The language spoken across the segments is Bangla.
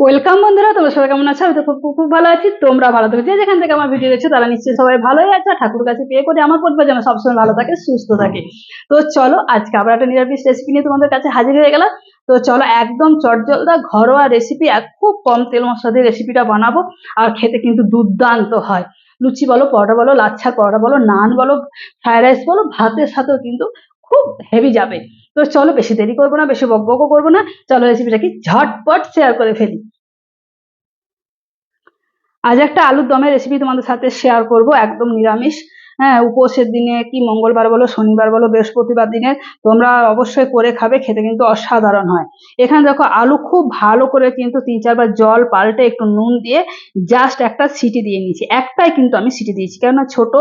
ওয়েলকাম বন্ধুরা, তোমরা সবাই কেমন আছো? আমি তো খুব খুব ভালো আছি। তোমরা ভালো থাকো। যে যেখান থেকে আমার ভিডিও দেখছ, তারা নিশ্চয়ই সবাই ভালোই আছে ঠাকুর কাছে পেয়ে করে আমার পরিবার যেন সবসময় ভালো থাকে, সুস্থ থাকে। তো চলো, আজকে আবার একটা নিরামিষ রেসিপি নিয়ে তোমাদের কাছে হাজির হয়ে গেলাম। তো চলো, একদম চটজলদা, ঘরোয়া রেসিপি এক খুব কম তেল মশলা দিয়ে রেসিপিটা বানাবো। আর খেতে কিন্তু দুর্দান্ত হয়। লুচি বলো, পরোটা বলো, লাচ্ছা পরোটা বলো, নান বলো ফ্রাইড রাইস বলো, ভাতের সাথেও কিন্তু খুব হেভি যাবে। তো চলো, বেশি দেরি করব না, বেশি বকবকও করব না। চলো রেসিপিটা কি ঝটপট শেয়ার করে ফেলি। আজ একটা আলুর দমের রেসিপি তোমাদের সাথে শেয়ার করব একদম নিরামিষ। হ্যাঁ উপোসের দিনে কি মঙ্গলবার বলো, শনিবার বলো, বৃহস্পতিবার দিনে তোমরা অবশ্যই করে খাবে, খেতে কিন্তু অসাধারণ হয়। এখানে দেখো আলু খুব ভালো করে কিন্তু তিন চারবার জল পাল্টে একটু নুন দিয়ে জাস্ট একটা সিটি দিয়ে নিয়েছি। একটাই কিন্তু আমি সিটি দিয়েছি, কেননা ছোট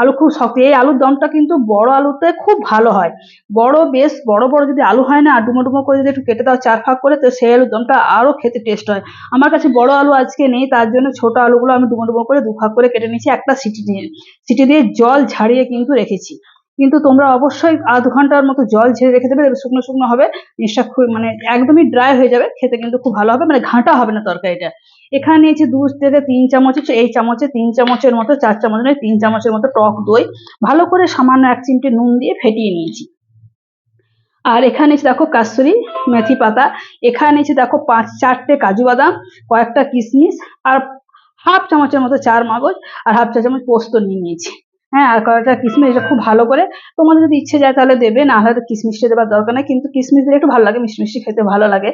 আলু খুব শক্ত। এই আলুর দমটা কিন্তু বড় আলুতে খুব ভালো হয়। বড় বেশ, বড় বড় যদি আলু হয় না, আর ডুমো ডুমো করে যদি একটু কেটে দাও চার ফাঁক করে, তো সেই আলুর দমটা আরও খেতে টেস্ট হয়। আমার কাছে বড় আলু আজকে নেই, তার জন্য ছোট আলুগুলো আমি ডুমো ডুমো করে দু ভাগ করে কেটে নিয়েছি, একটা সিটি দিয়ে সিটি দিয়ে জল ঝাড়িয়ে কিন্তু রেখেছি। কিন্তু তোমরা অবশ্যই আধ ঘণ্টার মতো জল ঝেড়ে রেখে দেবে শুকনো শুকনো হবে। জিনিসটা খুব মানে একদমই ড্রাই হয়ে যাবে, খেতে কিন্তু খুব ভালো হবে মানে ঘাঁটা হবে না তরকারিটা। এখানে নিয়েছি দু থেকে তিন চামচ, এই চামচে তিন চামচের মতো, চার চামচ নয়, তিন চামচের মতো টক দই, ভালো করে সামান্য এক চিমটে নুন দিয়ে ফেটিয়ে নিয়েছি। আর এখানে নিয়েছি দেখো কাসুরি মেথি পাতা, এখানে এসে দেখো পাঁচ, চারটে কাজু বাদাম, কয়েকটা কিশমিশ আর হাফ চামচের মতো চার মগজ, আর হাফ চা চামচ পোস্ত নিয়ে নিয়েছি। হ্যাঁ আর কয়েকটা কিশমিশ এটা খুব ভালো করে তোমাদের যদি ইচ্ছে যায় তাহলে দেবে, না হলে কিশমিশটা দেওয়ার দরকার নেই, কিন্তু কিশমিশ দিলে একটু ভালো লাগে মিষ্টি খেতে ভালো লাগে।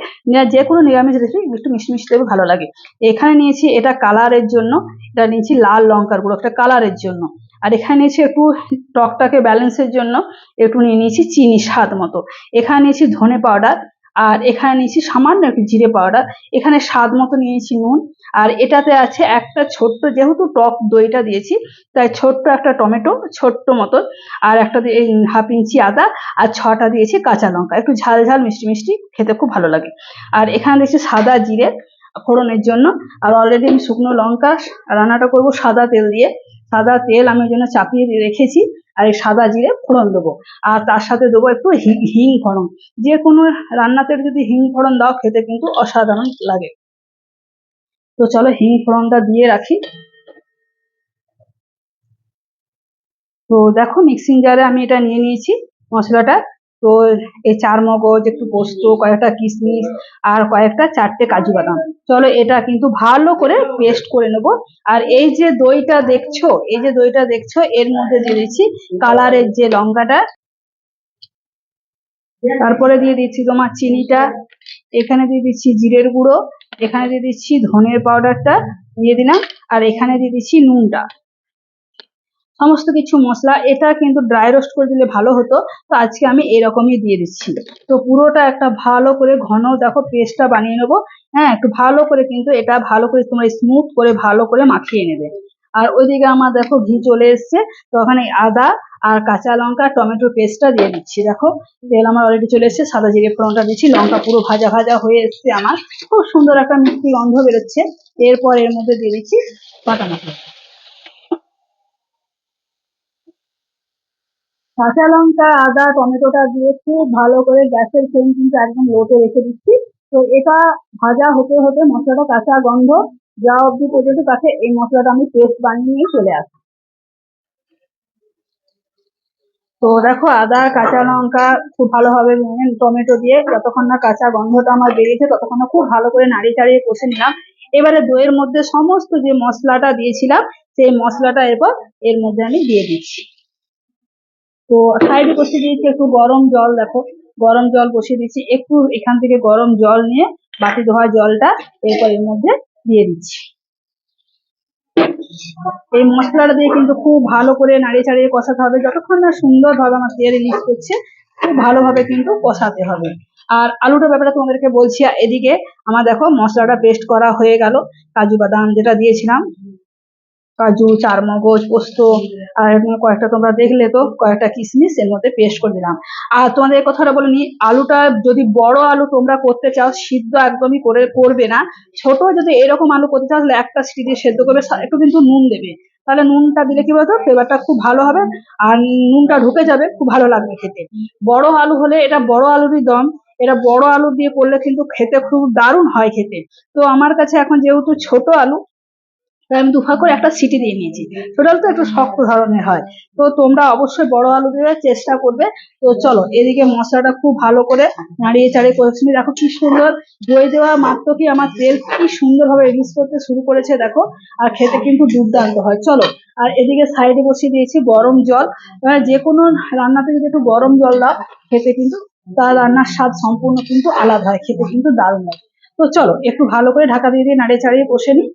যে কোনো নিরামিষ রেসিপি একটু মিষ্টি দেবে ভালো লাগে। এখানে নিয়েছি এটা কালারের জন্য, এটা নিয়েছি লাল লঙ্কার গুঁড়ো, একটা কালারের জন্য। আর এখানে নিয়েছি একটু টকটাকে ব্যালেন্সের জন্য, একটু নিয়ে নিয়েছি চিনি স্বাদ মতো। এখানে নিয়েছি ধনে পাউডার আর এখানে নিয়েছি সামান্য একটু জিরে পাউডার এখানে স্বাদ মতো নিয়েছি নুন, আর এটাতে আছে একটা ছোট্ট, যেহেতু টক দইটা দিয়েছি, তাই ছোট্ট একটা টমেটো, ছোট্ট মতন, আর একটা হাফ ইঞ্চি আদা, আর ছটা দিয়েছি কাঁচা লঙ্কা, একটু ঝাল ঝাল মিষ্টি মিষ্টি খেতে খুব ভালো লাগে। আর এখানে দিয়েছি সাদা জিরে ফোড়নের জন্য, আর অলরেডি আমি শুকনো লঙ্কা রান্নাটা করব সাদা তেল দিয়ে। সাদা তেল আমি জন্য চাপিয়ে রেখেছি আর এই সাদা জিরে ফোড়ন দেবো। আর তার সাথে দেবো একটু হিং ফোড়ন। যে কোনো রান্নাতে যদি হিং ফোড়ন দাও, খেতে কিন্তু অসাধারণ লাগে। তো চলো হিং ফোড়নটা দিয়ে রাখি। তো দেখো মিক্সিং জারে আমি এটা নিয়ে নিয়েছি মশলাটা। তো এই চার মগজ, একটু পোস্ত, কয়েকটা কিশমিশ আর কয়েকটা চারটে কাজু বাদাম। চলো এটা কিন্তু ভালো করে পেস্ট করে নেব। আর এই যে দইটা দেখছ, এই যে দইটা দেখছ, এর মধ্যে দিয়ে দিচ্ছি কালারের যে লঙ্কাটা। তারপরে দিয়ে দিচ্ছি তোমার চিনিটা। এখানে দিয়ে দিচ্ছি জিরের গুঁড়ো। এখানে দিয়ে দিচ্ছি ধনের পাউডারটা। দিয়ে দিলাম। আর এখানে দিয়ে দিচ্ছি নুনটা। সমস্ত কিছু মশলা, এটা কিন্তু ড্রাই রোস্ট করে দিলে ভালো হতো। তো আজকে আমি এরকমই দিয়ে দিচ্ছি। তো পুরোটা একটা ভালো করে ঘন, দেখো পেস্টটা বানিয়ে নেব। হ্যাঁ একটু ভালো করে কিন্তু এটা ভালো করে তোমরা স্মুথ করে ভালো করে মাখিয়ে নেবে। আর ওইদিকে আমার দেখো ঘি চলে এসছে। তো ওখানে আদা আর কাঁচা লঙ্কা, টমেটো পেস্টটা দিয়ে দিচ্ছি। দেখো, তেল আমার অলরেডি চলে এসছে। সাদা জিরে ফোড়নটা দিচ্ছি। লঙ্কা পুরো ভাজা ভাজা হয়ে এসছে আমার। খুব সুন্দর একটা মিষ্টি গন্ধ বেরোচ্ছে। এরপর এর মধ্যে দিয়ে দিচ্ছি বাটা মশলা কাঁচা লঙ্কা, আদা, টমেটোটা দিয়ে খুব ভালো করে গ্যাসের ফ্লেম কিন্তু একদম লোতে রেখে দিচ্ছি। তো এটা ভাজা হতে হতে মশলাটা কাঁচা গন্ধ যা অব্দি পর্যন্ত তাকে এই মশলাটা আমি পেস্ট বানিয়ে নিয়ে চলে আসি তো দেখো, আদা, কাঁচা লঙ্কা খুব ভালোভাবে টমেটো দিয়ে। যতক্ষণ না কাঁচা গন্ধটা আমার বেরিয়েছে, ততক্ষণ না খুব ভালো করে নাড়িয়ে চাড়িয়ে কষে নিলাম। এবারে দইয়ের মধ্যে সমস্ত যে মশলাটা দিয়েছিলাম, সেই মশলাটা এরপর এর মধ্যে আমি দিয়ে দিচ্ছি। তো সাইডে বসিয়ে দিয়েছি একটু গরম জল, দেখো। গরম জল বসিয়ে দিচ্ছি একটু এখান থেকে গরম জল নিয়ে বাটি ধোয়া জলটা এরপর এর মধ্যে দিয়ে দিচ্ছি। এই মশলাটা দিয়ে কিন্তু খুব ভালো করে নাড়িয়ে চাড়িয়ে কষাতে হবে। যতক্ষণ না সুন্দরভাবে আমার তেল রিলিজ করছে, খুব ভালোভাবে কিন্তু কষাতে হবে। আর আলুটার ব্যাপারে তোমাদেরকে বলছি, এদিকে আমার দেখো মশলাটা পেস্ট করা হয়ে গেল। কাজু বাদাম যেটা দিয়েছিলাম কাজু, চারমগজ, পোস্ত, আর কয়েকটা তোমরা দেখলে তো কয়েকটা কিশমিশ এর মধ্যে পেস্ট করে দিলাম। আর তোমাদের এই কথাটা বলে নি আলুটা যদি বড় আলু তোমরা করতে চাও, সিদ্ধ একদমই করে, করবে না। ছোট যদি এরকম আলু করতে চাও, তাহলে একটা সিটি দিয়ে সেদ্ধ করবে একটু কিন্তু নুন দেবে। তাহলে নুনটা দিলে কি বলতো ফ্লেভারটা খুব ভালো হবে, আর নুনটা ঢুকে যাবে, খুব ভালো লাগবে খেতে। বড় আলু হলে এটা বড় আলুরই দম, এটা বড় আলু দিয়ে করলে কিন্তু খেতে খুব দারুণ হয় খেতে। তো আমার কাছে এখন যেহেতু ছোট আলু আমি দুফা করে একটা সিটি দিয়ে নিয়েছি। ছোট আলু তো একটু শক্ত ধরনের হয়। তো তোমরা অবশ্যই বড় আলু দিয়ে চেষ্টা করবে। তো চলো, এদিকে মশলাটা খুব ভালো করে নাড়িয়ে চাড়িয়ে করেছি। দেখো কি সুন্দর দই দেওয়া, মাত্র কি আমার তেল কি সুন্দর ভাবে রিলিজ করতে শুরু করেছে দেখো। আর খেতে কিন্তু দুর্দান্ত হয়। চলো, আর এদিকে সাইডে বসিয়ে দিয়েছি গরম জল। যে কোনো রান্নাতে যদি একটু গরম জল দাও, খেতে কিন্তু তার রান্নার স্বাদ সম্পূর্ণ কিন্তু আলাদা হয়। খেতে কিন্তু দারুণ লাগে। তো চলো, একটু ভালো করে ঢাকা দিয়ে দিয়ে নাড়িয়ে চাড়িয়ে কষে নিই।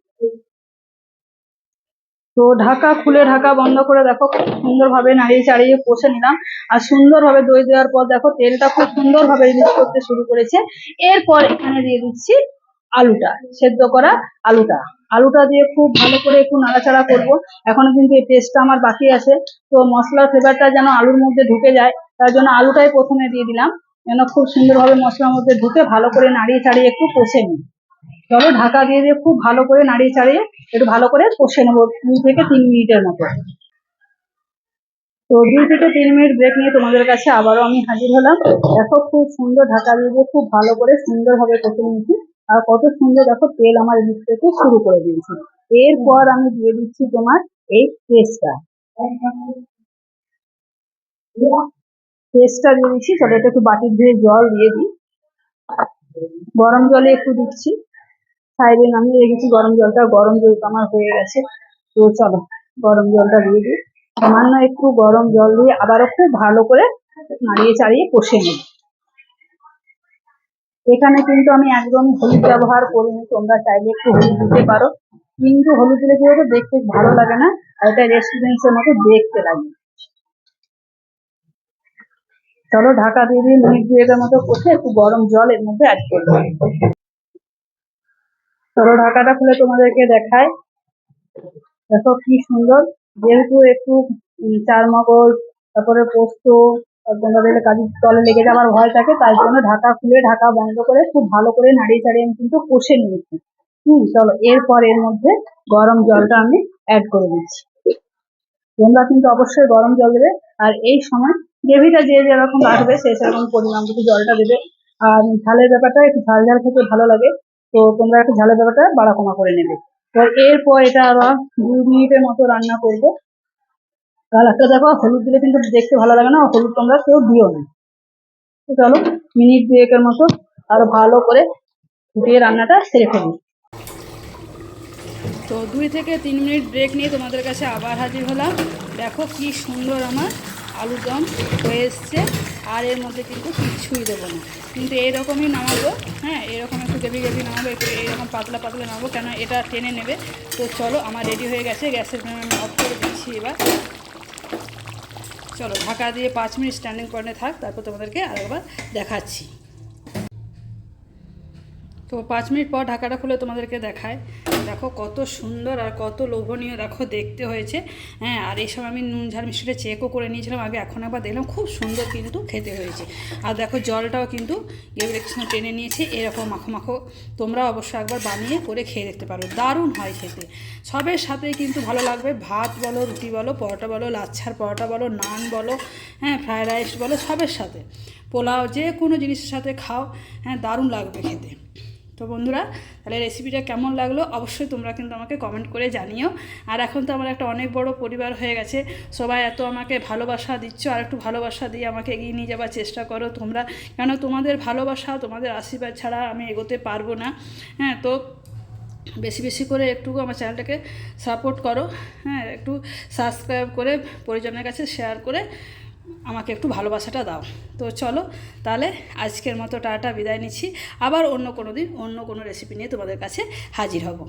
তো ঢাকা খুলে ঢাকা বন্ধ করে দেখো, খুব সুন্দরভাবে নাড়িয়ে চাড়িয়ে কষে নিলাম। আর সুন্দরভাবে দই দেওয়ার পর দেখো, তেলটা খুব সুন্দরভাবে রিলিজ করতে শুরু করেছে। এরপর এখানে দিয়ে দিচ্ছি আলুটা, সেদ্ধ করা আলুটা। আলুটা দিয়ে খুব ভালো করে একটু নাড়াচাড়া করব। এখনও কিন্তু এই পেস্টটা আমার বাকি আছে। তো মশলার ফ্লেভারটা যেন আলুর মধ্যে ঢুকে যায়, তার জন্য আলুটাই প্রথমে দিয়ে দিলাম। যেন খুব সুন্দরভাবে মশলার মধ্যে ঢুকে ভালো করে নাড়িয়ে চাড়িয়ে একটু কষে নিই। চলো ঢাকা দিয়ে দিয়ে খুব ভালো করে নাড়িয়ে চাড়িয়ে একটু ভালো করে কষে নেব দুই থেকে তিন মিনিটের মতো। তো দুই থেকে তিন মিনিট ব্রেক নিয়ে তোমাদের কাছে আবারও আমি হাজির হলাম। দেখো খুব সুন্দর ঢাকা দিয়ে খুব ভালো করে সুন্দরভাবে কষে নিয়েছি। আর কত সুন্দর দেখো তেল আমার রিলিজ করতে শুরু করে দিয়েছি। এরপর আমি দিয়ে দিচ্ছি তোমার এই পেস্টটা। পেস্টটা দিয়ে দিচ্ছি, চলো একটু বাটির ধুয়ে জল দিয়ে দিই। গরম জলে একটু দিচ্ছি। সাইডে নামিয়ে রেখেছি, গরম জলটা গরম জলটা আমার হয়ে গেছে। তো চলো, গরম জলটা দিয়ে দিই। সামান্য একটু গরম জল দিয়ে আবারও খুব ভালো করে নাড়িয়ে চাড়িয়ে কষে নিই। এখানে কিন্তু আমি একদম হলুদ ব্যবহার করিনি, তোমরা চাইলে একটু হলুদ দিতে পারো। কিন্তু হলুদ দিলে কি দেখতে ভালো লাগে না, আর এটা রেস্টুরেন্টের মতো দেখতে লাগে। চলো, ঢাকা দিয়ে দিয়ে মিনিট দুয়েকের মতো কষে একটু গরম জল এর মধ্যে অ্যাড করব চলো, ঢাকাটা খুলে তোমাদেরকে দেখায় দেখো কি সুন্দর। যেহেতু একটু চার মগজ, তারপরে পোস্ত তোমাদের কাজের তলে লেগে যাওয়ার ভয় থাকে, তাই জন্য ঢাকা খুলে, ঢাকা বন্ধ করে খুব ভালো করে নাড়িয়ে চাড়িয়ে আমি কিন্তু কষে নিয়েছি। হুম, চলো, এরপর এর মধ্যে গরম জলটা আমি অ্যাড করে দিচ্ছি। তোমরা কিন্তু অবশ্যই গরম জল দেবে, আর এই সময় গ্রেভিটা যে যেরকম রাখবে সে সেরকম পরিমাণ মতো জলটা দেবে। আর ঝালের ব্যাপারটা, একটু ঝাল ঝাল খেতে ভালো লাগে। তো তোমরা একটু ঝালের ব্যাপারটা বাড়া কমা করে নেবে। তো এরপর এটা আবার দুই মিনিটের মতো রান্না করব। কালারটা দেখো, হলুদ দিলে কিন্তু দেখতে ভালো লাগে না, হলুদ তোমরা কেউ দিও না। চলো, মিনিট দুয়েকের মতো আরও ভালো করে ফুটিয়ে রান্নাটা সেরে ফেলি। তো দুই থেকে তিন মিনিট ব্রেক নিয়ে তোমাদের কাছে আবার হাজির হলাম। দেখো কি সুন্দর আমার আলুর দম হয়ে এসছে। আর এর মধ্যে কিন্তু কিচ্ছুই দেবো না। কিন্তু এইরকমই নামাবো হ্যাঁ এরকম একটু গ্রেভি গ্রেভি নামাবো, একটু এইরকম পাতলা পাতলা নামাবো, কেন এটা টেনে নেবে? তো চলো, আমার রেডি হয়ে গেছে, গ্যাসের আমি অফ করে দিচ্ছি এবার। চলো, ঢাকা দিয়ে পাঁচ মিনিট স্ট্যান্ডিং পয়েন্টে থাক, তারপর তোমাদেরকে আরেকবার দেখাচ্ছি। তো পাঁচ মিনিট পর ঢাকাটা খুলে তোমাদেরকে দেখায়। দেখো কত সুন্দর আর কত লোভনীয় দেখো দেখতে হয়েছে। হ্যাঁ আর এই সময় আমি নুন ঝাল মিষ্টিটা চেকও করে নিয়েছিলাম। আগে এখন একবার দেখলাম খুব সুন্দর কিন্তু খেতে হয়েছে। আর দেখো জলটাও কিন্তু এবারে কিছু টেনে নিয়েছে, এরকম মাখো মাখো তোমরা অবশ্যই একবার বানিয়ে করে খেয়ে দেখতে পারো। দারুণ হয় খেতে। সবের সাথেই কিন্তু ভালো লাগবে। ভাত বলো, রুটি বলো, পরোটা বলো, লাচ্ছার পরোটা বলো, নান বলো হ্যাঁ ফ্রায়েড রাইস বলো, সবের সাথে। পোলাও যে কোনো জিনিসের সাথে খাও হ্যাঁ দারুণ লাগবে খেতে। তো বন্ধুরা, তাহলে রেসিপিটা কেমন লাগল অবশ্যই তোমরা কিন্তু আমাকে কমেন্ট করে জানিও। আর এখন তো আমার একটা অনেক বড় পরিবার হয়ে গেছে, সবাই এত আমাকে ভালোবাসা দিচ্ছ, আর একটু ভালোবাসা দিয়ে আমাকে এগিয়ে নিয়ে যাওয়ার চেষ্টা করো তোমরা। কেন তোমাদের ভালোবাসা, তোমাদের আশীর্বাদ ছাড়া আমি এগোতে পারব না। হ্যাঁ তো বেশি বেশি করে একটু আমার চ্যানেলটাকে সাপোর্ট করো। হ্যাঁ একটু সাবস্ক্রাইব করে পরিজনের কাছে শেয়ার করে আমাকে একটু ভালোবাসাটা দাও। তো চলো, তাহলে আজকের মতো টাটা, বিদায় নিচ্ছি। আবার অন্য কোনো দিন, অন্য কোনো রেসিপি নিয়ে তোমাদের কাছে হাজির হব।